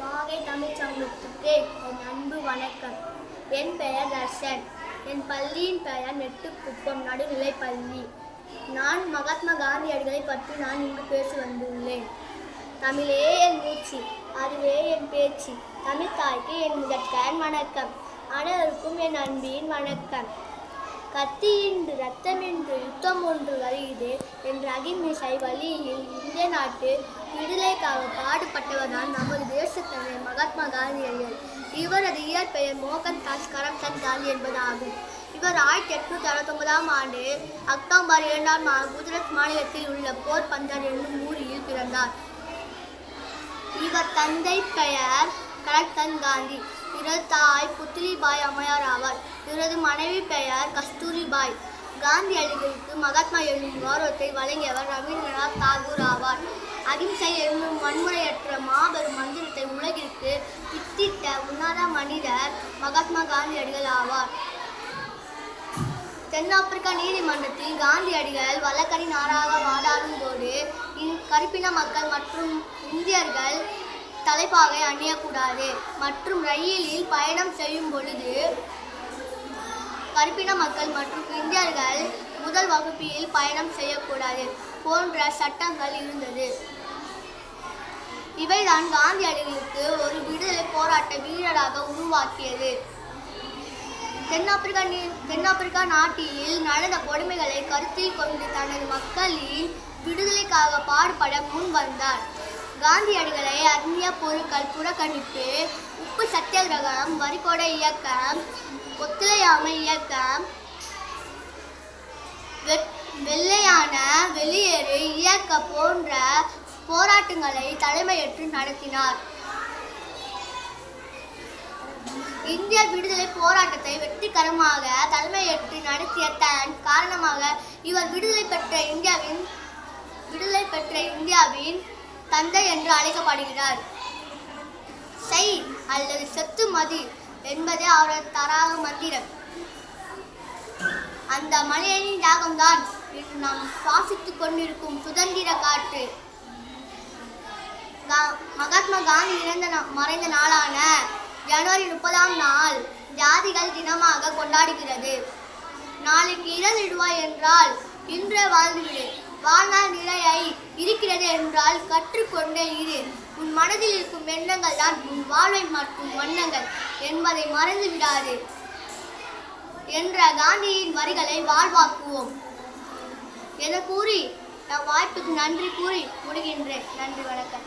வாகை தமிழ் சங்கத்துக்கு என் அன்பு வணக்கம். என் பெயர் தர்ஷன். என் பள்ளியின் பெயர் நெட்டுக்குப்பம் நடுநிலைப் பள்ளி. நான் மகாத்மா காந்தியடிகளை பற்றி நான் இங்கு பேசி வந்துள்ளேன். தமிழே என் மூச்சு அதுவே என் பேச்சு. தமிழ் தாய்க்கு என் முதற்கன் வணக்கம். அனைவருக்கும் என் அன்பின் வணக்கம். கத்தியின்று ரத்தமென்று யுத்தம் ஒன்று வருகிறது என்ற அகிம்சை வழியில் இந்திய நாட்டு விடுதலைக்காக பாடுபட்டவர்தான் நமது தேசத்தலைவர் மகாத்மா காந்தியடிகள் இவரது இயற்பெயர் மோகன்தாஸ் கரம்சந்த் காந்தி என்பதாகும். இவர் ஆயிரத்தி எட்நூத்தி அறுபத்தொன்பதாம் ஆண்டு அக்டோபர் இரண்டாம் குஜராத் மாநிலத்தில் உள்ள போர் பந்தர் என்னும் ஊரில் பிறந்தார். இவர் தந்தை பெயர் கரக்தன் காந்தி. இவரது தாய் புத்திலிபாய் அம்மையார் ஆவார். இவரது மனைவி பெயர் கஸ்தூரிபாய். காந்தியடிகளுக்கு மகாத்மா என்னும் கௌரவத்தை வழங்கியவர் ரவீந்திரநாத் தாகூர் ஆவார். அகிம்சை என்னும் வன்முறையற்ற மாபெரும் மந்திரத்தை உலகிற்கு வித்திட்ட உன்னத மனிதர் மகாத்மா காந்தியடிகள் ஆவார். தென்னாப்பிரிக்கா நீதிமன்றத்தில் காந்தியடிகள் வழக்கறிஞராக வாதாடும் போது கருப்பின மக்கள் மற்றும் இந்தியர்கள் தலைப்பாகை அணியக்கூடாது. மற்றும் ரயிலில் பயணம் செய்யும் பொழுது கருப்பின மக்கள் மற்றும் இந்தியர்கள் முதல் வகுப்பில் பயணம் செய்யக்கூடாது போன்ற சட்டங்கள் இருந்தது. இவைதான் காந்தியடிகளுக்கு ஒரு விடுதலை போராட்ட வீரராக உருவாக்கியது. தென்னாப்பிரிக்கா தென்னாப்பிரிக்கா நாட்டில் நடந்த கொடுமைகளை கருத்தில் கொண்டு தனது மக்களின் விடுதலைக்காக பாடுபட முன் வந்தார் காந்தியடிகளை அந்நிய பொருட்கள் புறக்கணிப்பு உப்பு சத்தியாகிரகம் வரிகொடை இயக்கம் ஒத்துழையாமை இயக்கம் வெள்ளையான வெளியேறு இயக்க போன்ற போராட்டங்களை தலைமையேற்று நடத்தினார். இந்திய விடுதலை போராட்டத்தை வெற்றிகரமாக தலைமையேற்று நடத்திய தன் காரணமாக இவர் விடுதலை பெற்ற இந்தியாவின் விடுதலை பெற்ற இந்தியாவின் தந்தை என்று அழைக்கப்படுகிறார். செய் அல்லது செத்து மதி என்பதே அவரது தராக மந்திரம். அந்த மலையனின் தியாகம்தான் இன்று நாம் சுவாசித்துக் கொண்டிருக்கும் சுதந்திர காற்று. மகாத்மா காந்தி இறந்த மறைந்த நாளான ஜனவரி முப்பதாம் நாள் ஜாதிகள் தினமாக கொண்டாடுகிறது. நாளைக்கு இறந்துடுவாய் என்றால் இன்றே வாழ்ந்துவிடு. வாழ்நாள் நிலையை இருக்கிறது என்றால் கற்றுக்கொண்டே இரு. உன் மனதில் இருக்கும் எண்ணங்கள் தான் உன் வாழ்வை மாற்றும் வண்ணங்கள் என்பதை மறந்து விடாது என்ற காந்தியின் வரிகளை வாழ்வாக்குவோம். என கூறி நம் வாய்ப்புக்கு நன்றி கூறி முடிகின்றேன். நன்றி வணக்கம்.